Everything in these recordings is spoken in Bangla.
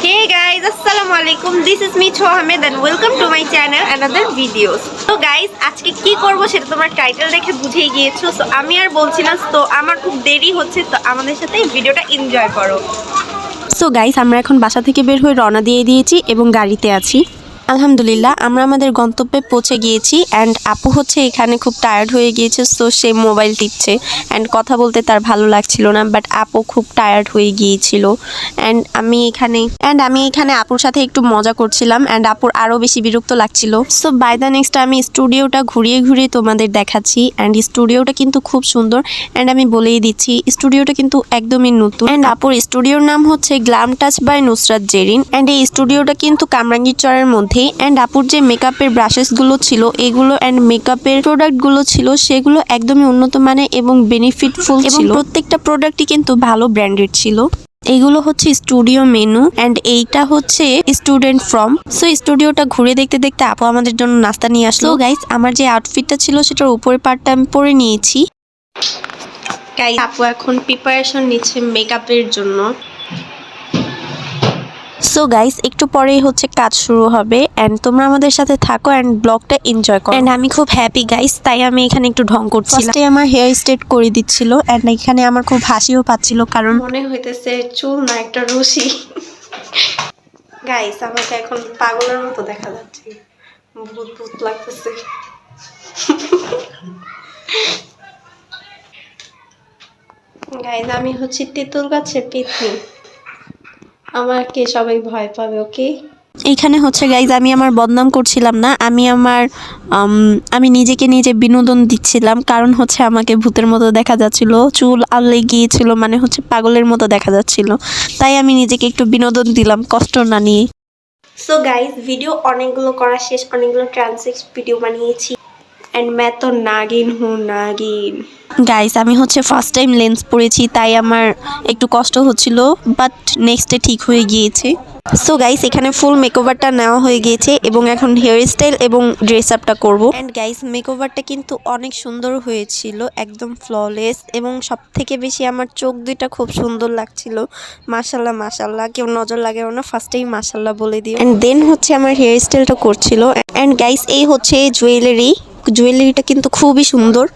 Hey guys, Assalamu alaikum. This is me Cho Ahmed and welcome to my channel another videos. তো guys, আজকে কি করব সেটা তোমার টাইটেল দেখে বুঝেই গিয়েছো। সো আমি আর বলছি না তো আমার খুব দেরি হচ্ছে তো আমাদের সাথে ভিডিওটা এনজয় করো। সো গাইস আমরা এখন বাসা থেকে বের হয়ে রওনা দিয়ে দিয়েছি এবং গাড়িতে আছি আলহামদুলিল্লাহ, আমরা আমাদের গন্তব্যে পৌঁছে গিয়েছি অ্যান্ড আপু হচ্ছে এখানে খুব টায়ার্ড হয়ে গিয়েছে সো সে মোবাইল টিপছে অ্যান্ড কথা বলতে তার ভালো লাগছিল না বাট আপু খুব টায়ার্ড হয়ে গিয়েছিল অ্যান্ড আমি এখানে অ্যান্ড আমি এখানে আপুর সাথে একটু মজা করছিলাম অ্যান্ড আপুর আরও বেশি বিরক্ত লাগছিল। সো বাই দ্য নেক্সট আমি স্টুডিওটা ঘুরিয়ে ঘুরিয়ে তোমাদের দেখাচ্ছি অ্যান্ড স্টুডিওটা কিন্তু খুব সুন্দর অ্যান্ড আমি বলেই দিচ্ছি স্টুডিওটা কিন্তু একদমই নতুন অ্যান্ড আপুর স্টুডিওর নাম হচ্ছে glam touch by Nusrat Jerin and এই স্টুডিওটা কিন্তু কামরাঙ্গীর চরের মধ্যেই অ্যান্ড আপুর যে মেকআপের ব্রাশেসগুলো ছিল এগুলো অ্যান্ড মেকআপের প্রোডাক্টগুলো ছিল সেগুলো একদমই উন্নত মানের এবং বেনিফিটফুল ছিল। প্রত্যেকটা প্রোডাক্টই কিন্তু ভালো ব্র্যান্ডেড ছিল। এগুলো হচ্ছে স্টুডিও মেনু অ্যান্ড এইটা হচ্ছে স্টুডেন্ট ফ্রম সো স্টুডিওটা ঘুরে দেখতে দেখতে আপু আমাদের জন্য নাস্তা নিয়ে আসলো। গাইস আমার যে আউটফিটটা ছিল সেটার উপরের পার্টটা আমি পরে নিয়েছি। গাইস আপু এখন প্রিপারেশন নিচ্ছে মেকআপের জন্য। সো গাইস একটু পরেই হচ্ছে কাজ শুরু হবে অ্যান্ড তোমরা আমাদের সাথে থাকো অ্যান্ড ব্লগটা এনজয় করো। অ্যান্ড আমি খুব হ্যাপি গাইস তাই আমি এখানে একটু ঢং করছি ফার্স্টে আমার হেয়ার স্ট্রেট করে দিচ্ছিল অ্যান্ড এখানে আমার খুব হাসিও পাচ্ছিল কারণ মনে হইতেছে চুল না একটা রশি। গাইস আমাকে এখন পাগলের মতো দেখা যাচ্ছে। ভূত ভূত লাগতেছে। গাইস আমি হচ্ছে তেঁতুল গাছের পেতনি। আমাকে সবাই ভয় পাবে ওকে? এইখানে হচ্ছে গাইজ আমি আমার বদনাম করছিলাম না আমি আমার আমি নিজেকে নিজে বিনোদন দিচ্ছিলাম কারণ হচ্ছে আমাকে ভূতের মতো দেখা যাচ্ছিল চুল আল্লে গিয়েছিল মানে হচ্ছে পাগলের মতো দেখা যাচ্ছিল তাই আমি নিজেকে একটু বিনোদন দিলাম কষ্ট না নিয়ে। সো গাইজ ভিডিও অনেকগুলো করা শেষ অনেকগুলো ট্রান্সেক্ট ভিডিও বানিয়েছি। অ্যান্ড ম্যাথ তো নাগিন হু নাগিন গাইস আমি হচ্ছে ফার্স্ট টাইম লেন্স পরেছি, তাই আমার একটু কষ্ট হচ্ছিল বাট নেক্সটে ঠিক হয়ে গিয়েছে। সো গাইস এখানে ফুল মেকওভারটা নেওয়া হয়ে গিয়েছে এবং এখন হেয়ার স্টাইল এবং ড্রেস আপটা করব। অ্যান্ড গাইস মেকওভারটা কিন্তু অনেক সুন্দর হয়েছিল, একদম ফ্ললেস এবং সব থেকে বেশি আমার চোখ দুইটা খুব সুন্দর লাগছিল। মাশাল্লাহ মাশাল্লাহ কেউ নজর লাগে না ফার্স্টেই মাশাল্লাহ বলে দিও। অ্যান্ড দেন হচ্ছে আমার হেয়ার স্টাইলটা করছিল। অ্যান্ড গাইস এই হচ্ছে জুয়েলারি জুয়েলারিটা কিন্তু খুবই সুন্দর।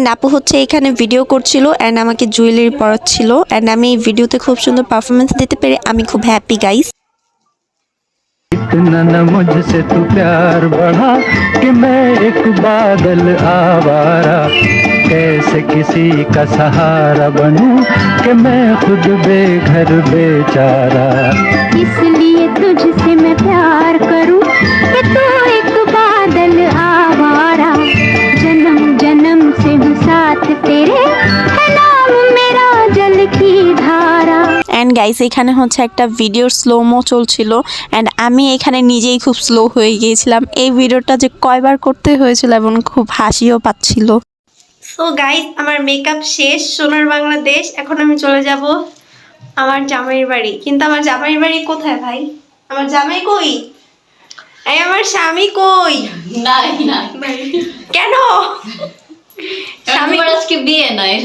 অ্যান্ড আপু হচ্ছে এখানে ভিডিও করছিল অ্যান্ড আমাকে জুয়েলারি পরাচ্ছিল অ্যান্ড আমি এই ভিডিওতে খুব সুন্দর পারফরমেন্স দিতে পেরে আমি খুব হ্যাপি গাইস इतना न मुझसे तू प्यार बढ़ा कि मैं एक बादल आवारा कैसे किसी का सहारा बनूं कि मैं खुद बेघर बेचारा इसलिए तुझसे मैं प्यार करूं साथ तेरे है नाम मेरा जल की धारा অ্যান্ড গাইস এখানে হচ্ছে একটা ভিডিওর স্লোমো চলছিল অ্যান্ড আমি এখানে নিজেই খুব স্লো হয়ে গিয়েছিলাম এই ভিডিওটা যে কয়বার করতে হয়েছিল এবং খুব হাসিও পাচ্ছিল সো গাইস আমার মেকআপ শেষ সোনার বাংলাদেশ এখন আমি চলে যাব আমার জামাইয়ের বাড়ি কিন্তু আমার জামাইয়ের বাড়ি কোথায় ভাই আমার জামাই কই এই আমার স্বামী কই নাই নাই কেন স্বামী আমার আজকে বিয়ে না, এই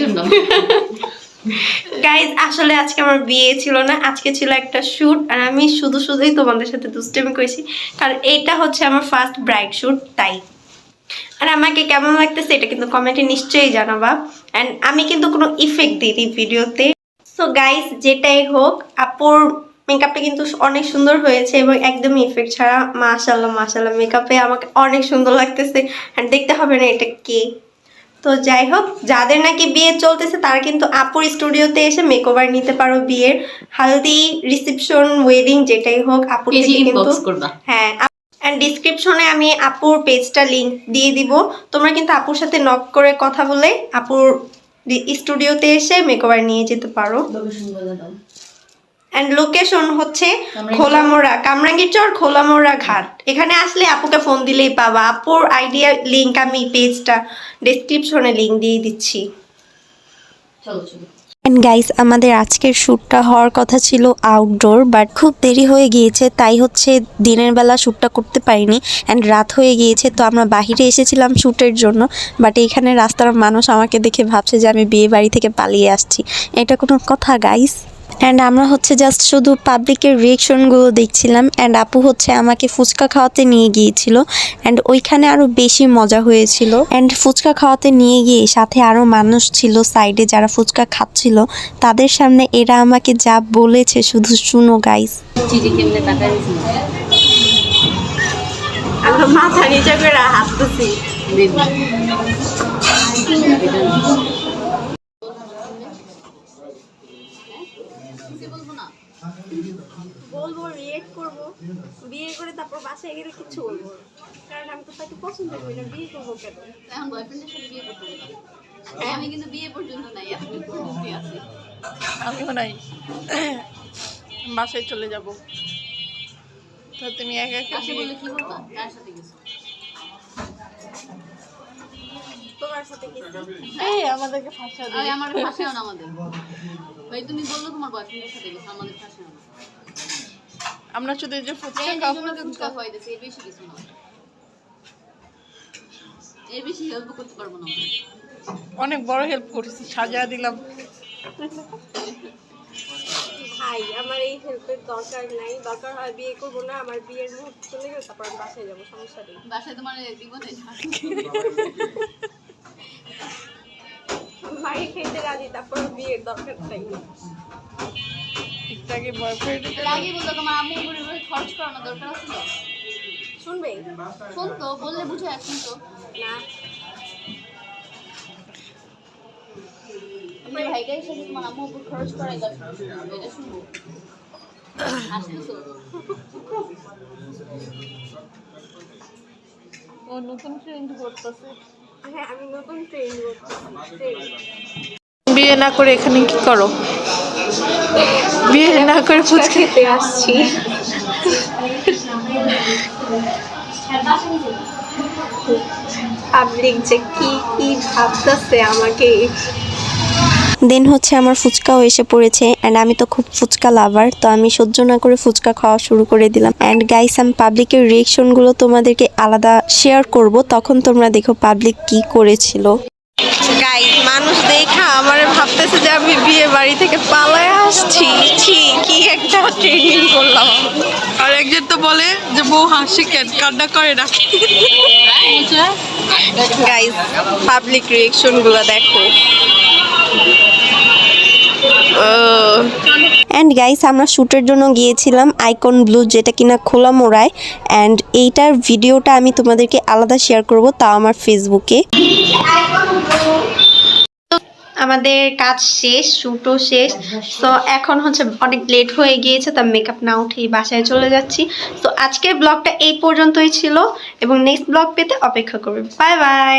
গাইজ আসলে আজকে আমার বিয়ে ছিল না, আজকে ছিল একটা শ্যুট আর আমি শুধু শুধুই তোমাদের সাথে দুষ্টামি করেছি, কারণ এইটা হচ্ছে আমার ফার্স্ট ব্রাইড শ্যুট তাই। আর আমাকে কেমন লাগতেছে এটা কিন্তু কমেন্টে নিশ্চয়ই জানাবা অ্যান্ড আমি কিন্তু কোনো ইফেক্ট দিইনি ভিডিওতে সো গাইস যেটাই হোক, আপুর মেকআপটা কিন্তু অনেক সুন্দর হয়েছে এবং একদমই ইফেক্ট ছাড়া মাশাল্লাহ মাশাল্লাহ মেকআপে আমাকে অনেক সুন্দর লাগতেছে অ্যান্ড দেখতে হবে না এটা কে। তো যাই হোক যাদের নাকি বিয়ে চলতেছে তারা কিন্তু আপুর স্টুডিওতে এসে মেকওভার নিতে পারো বিয়ের। হালদি রিসেপশন ওয়েডিং যেটাই হোক আপুর থেকে কিন্তু হ্যাঁ অ্যান্ড ডিসক্রিপশনে আমি আপুর পেজটা লিঙ্ক দিয়ে দিব। তোমরা কিন্তু আপুর সাথে নক করে কথা বলে আপুর স্টুডিওতে এসে মেকওভার নিয়ে যেতে পারো। অ্যান্ড লোকেশন হচ্ছে। খোলামোড়া কামরাঙ্গীরচর খোলামোড়া ঘাট। এখানে আসলে আপুকে ফোন দিলেই পাবা। আপুর আইডিয়া লিংক আমি পেজটা ডেসক্রিপশনে লিংক দিয়ে দিচ্ছি। চলো চলো। অ্যান্ড গাইস আমাদের আজকের শ্যুটটা হওয়ার কথা ছিল আউটডোর বাট খুব দেরি হয়ে গিয়েছে তাই হচ্ছে দিনের বেলা শ্যুটটা করতে পারিনি। অ্যান্ড রাত হয়ে গিয়েছে তো আমরা বাহিরে এসেছিলাম শ্যুটের জন্য বাট এইখানে রাস্তার মানুষ আমাকে দেখে ভাবছে যে আমি বিয়ে বাড়ি থেকে পালিয়ে আসছি। এটা কোনো কথা গাইস অ্যান্ড আমরা হচ্ছে জাস্ট শুধু পাবলিকের রিয়েকশনগুলো দেখছিলাম অ্যান্ড আপু হচ্ছে আমাকে ফুচকা খাওয়াতে নিয়ে গিয়েছিল অ্যান্ড ওইখানে আরও বেশি মজা হয়েছিল। অ্যান্ড ফুচকা খাওয়াতে নিয়ে গিয়ে সাথে আরও মানুষ ছিল সাইডে যারা ফুচকা খাচ্ছিল তাদের সামনে এরা আমাকে যা বলেছে শুধু শুনো গাইস মাথা নিচে করে হাসতেছি। বিয়ে করে তারপর বাসায় গেলে কিছু বলব কারণ আমি তো তাকে পছন্দ করি না বিয়ে করব কেন? এখন বয়ফ্রেন্ডের সাথে বিয়ে করতে আমি কিন্তু বিয়ে পর্যন্ত নাই এতটুকু আছি। আমিও নাই। বাসায় চলে যাব। তো তুমি একা একা কাছে বলে কি বলবা কার সাথে গেছো? তোমার সাথে এই আমাদেরকে আমার ফাঁসেও না আমাদের। ভাই তুমি বলল তোমার বয়ফ্রেন্ডের সাথে গেছো আমাদের ফাঁসেও না। আমরা শুধু এই যে ফুচকা খাব ফুচকা খাওয়াইতেছে এর বেশি কিছু না। এর বেশি হেল্প করতে পারব না অনেক বড় হেল্প করেছি সাজা দিলাম। ভাই আমার এই হেল্পের দরকার নাই। দরকার হয় বিয়ে করব না আমার বিয়ের মুহূর্ত চলে গেলে তারপর আমি বাসায় যাব সমস্যা নেই। বাসায় তোমার দিবনে মারি খেতে রাজি তারপর বিয়ের দরকার নাই। ঠিকঠাকই বয়ফ্রেন্ড আগে বলতো তোমার আম্মু খরচ করানো দরকার আছে তো? শুনবে? শোন তো বললে বুঝে এখন তো। না। তুমি ভাইকে সাথে তোমার আম্মু উপর খরচ করাই দরকার এটা শুনব। আসতেছো ও নতুন করতেছে। হ্যাঁ আমি নতুন করতেছি। বিয়ে না করে এখানে কি করো? বিয়ে না করে ফুচকা খেতে আসছি। পাবলিক যে কি কি ভাবতেছে আমাকে। দেন হচ্ছে আমার ফুচকাও এসে পড়েছে অ্যান্ড আমি তো খুব ফুচকা লাভার তো আমি সহ্য না করে ফুচকা খাওয়া শুরু করে দিলাম। অ্যান্ড গাইস আমি পাবলিকের রিয়েকশনগুলো তোমাদেরকে আলাদা শেয়ার করব তখন তোমরা দেখো পাবলিক কি করেছিল। গাইস মানুষ দেখা আমার ভাবতেছে যে আমি বিয়ে বাড়ি থেকে পালায় আসছি। ছি কি একটা ট্রেনিং করলাম আর একজন তো বলে যে বউ হাসি কেন? কান্না করে না। গাইস পাবলিক রিয়েকশনগুলো দেখো। অ্যান্ড গাইস আমরা শ্যুটের জন্য গিয়েছিলাম আইকন ব্লু যেটা কিনা খোলা মোড়ায়। অ্যান্ড এইটার ভিডিওটা আমি তোমাদেরকে আলাদা শেয়ার করব তাও আমার ফেসবুকে আমাদের কাজ শেষ, শুটও শেষ। তো এখন হচ্ছে অনেক লেট হয়ে গিয়েছে, তা মেকআপ না উঠেই বাসায় চলে যাচ্ছি। তো আজকের ব্লগটা এই পর্যন্তই ছিল এবং নেক্সট ব্লগ পেতে অপেক্ষা করবে। Bye bye